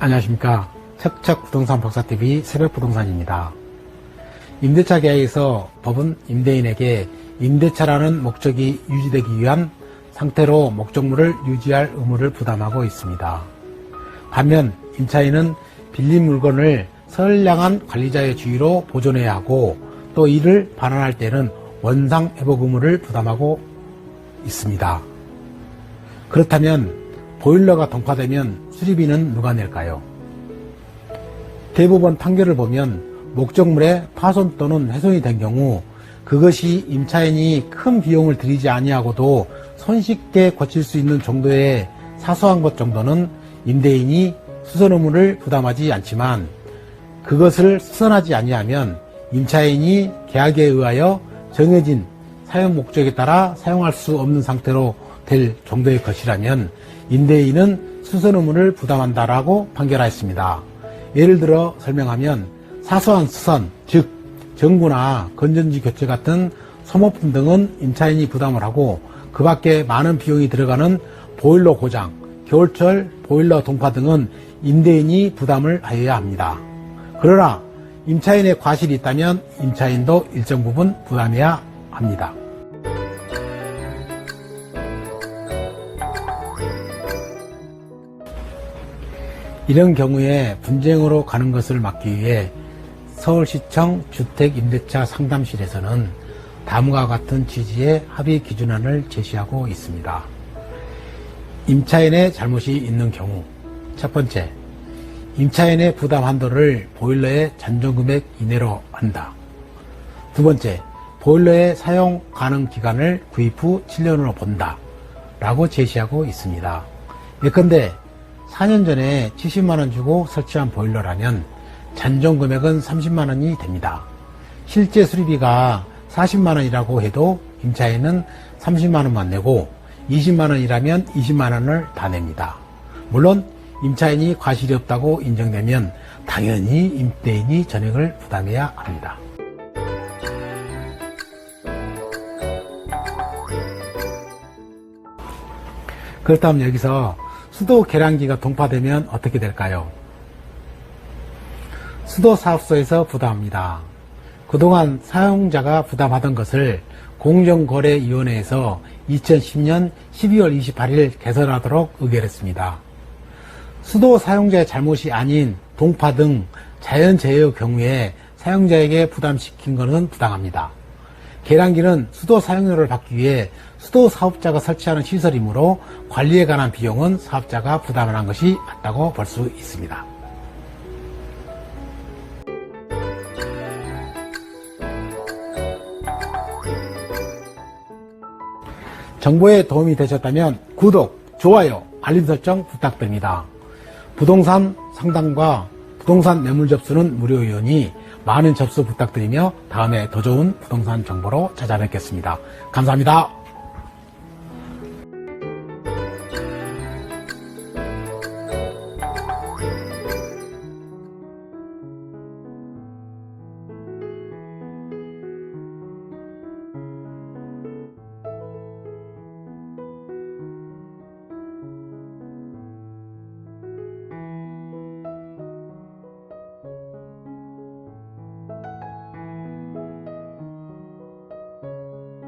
안녕하십니까. 척척 부동산 박사TV 새벽 부동산입니다. 임대차 계약에서 법은 임대인에게 임대차라는 목적이 유지되기 위한 상태로 목적물을 유지할 의무를 부담하고 있습니다. 반면 임차인은 빌린 물건을 선량한 관리자의 주의로 보존해야 하고 또 이를 반환할 때는 원상 회복 의무를 부담하고 있습니다. 그렇다면 보일러가 동파되면 수리비는 누가 낼까요? 대법원 판결을 보면 목적물의 파손 또는 훼손이 된 경우 그것이 임차인이 큰 비용을 들이지 아니하고도 손쉽게 고칠 수 있는 정도의 사소한 것 정도는 임대인이 수선 의무를 부담하지 않지만 그것을 수선하지 아니하면 임차인이 계약에 의하여 정해진 사용 목적에 따라 사용할 수 없는 상태로 될 정도의 것이라면 임대인은 수선 의무를 부담한다라고 판결하였습니다. 예를 들어 설명하면 사소한 수선, 즉 전구나 건전지 교체 같은 소모품 등은 임차인이 부담을 하고 그 밖에 많은 비용이 들어가는 보일러 고장, 겨울철 보일러 동파 등은 임대인이 부담을 하여야 합니다. 그러나 임차인의 과실이 있다면 임차인도 일정 부분 부담해야 합니다. 이런 경우에 분쟁으로 가는 것을 막기 위해 서울시청 주택임대차 상담실에서는 다음과 같은 취지의 합의 기준안을 제시하고 있습니다. 임차인의 잘못이 있는 경우 첫 번째, 임차인의 부담 한도를 보일러의 잔존금액 이내로 한다. 두 번째, 보일러의 사용 가능 기간을 구입 후 7년으로 본다. 라고 제시하고 있습니다. 예컨대 4년 전에 70만원 주고 설치한 보일러라면 잔존 금액은 30만원이 됩니다. 실제 수리비가 40만원이라고 해도 임차인은 30만원만 내고 20만원이라면 20만원을 다 냅니다. 물론 임차인이 과실이 없다고 인정되면 당연히 임대인이 전액을 부담해야 합니다. 그렇다면 여기서 수도 계량기가 동파되면 어떻게 될까요? 수도 사업소에서 부담합니다. 그동안 사용자가 부담하던 것을 공정거래위원회에서 2010년 12월 28일 개선하도록 의결했습니다. 수도 사용자의 잘못이 아닌 동파 등 자연재해의 경우에 사용자에게 부담시킨 것은 부당합니다. 계량기는 수도 사용료를 받기 위해 수도 사업자가 설치하는 시설이므로 관리에 관한 비용은 사업자가 부담하는 것이 맞다고 볼 수 있습니다. 정보에 도움이 되셨다면 구독, 좋아요, 알림 설정 부탁드립니다. 부동산 상담과 부동산 매물 접수는 무료이오니 많은 접수 부탁드리며 다음에 더 좋은 부동산 정보로 찾아뵙겠습니다. 감사합니다.